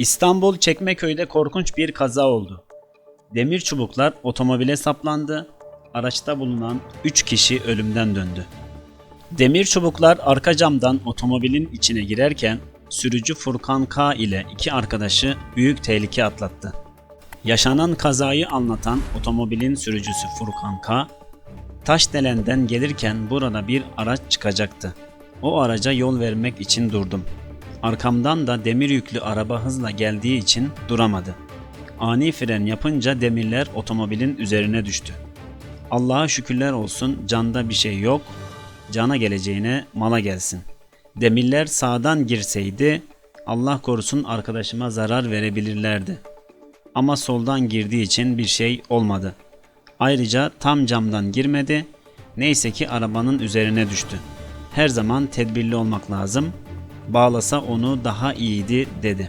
İstanbul Çekmeköy'de korkunç bir kaza oldu. Demir çubuklar otomobile saplandı. Araçta bulunan 3 kişi ölümden döndü. Demir çubuklar arka camdan otomobilin içine girerken sürücü Furkan K ile iki arkadaşı büyük tehlike atlattı. Yaşanan kazayı anlatan otomobilin sürücüsü Furkan K, Taşdelen'den gelirken burada bir araç çıkacaktı. O araca yol vermek için durdum. Arkamdan da demir yüklü araba hızla geldiği için duramadı. Ani fren yapınca demirler otomobilin üzerine düştü. Allah'a şükürler olsun canda bir şey yok. Cana geleceğine mala gelsin. Demirler sağdan girseydi Allah korusun arkadaşıma zarar verebilirlerdi. Ama soldan girdiği için bir şey olmadı. Ayrıca tam camdan girmedi. Neyse ki arabanın üzerine düştü. Her zaman tedbirli olmak lazım. Bağlasa onu daha iyiydi dedi.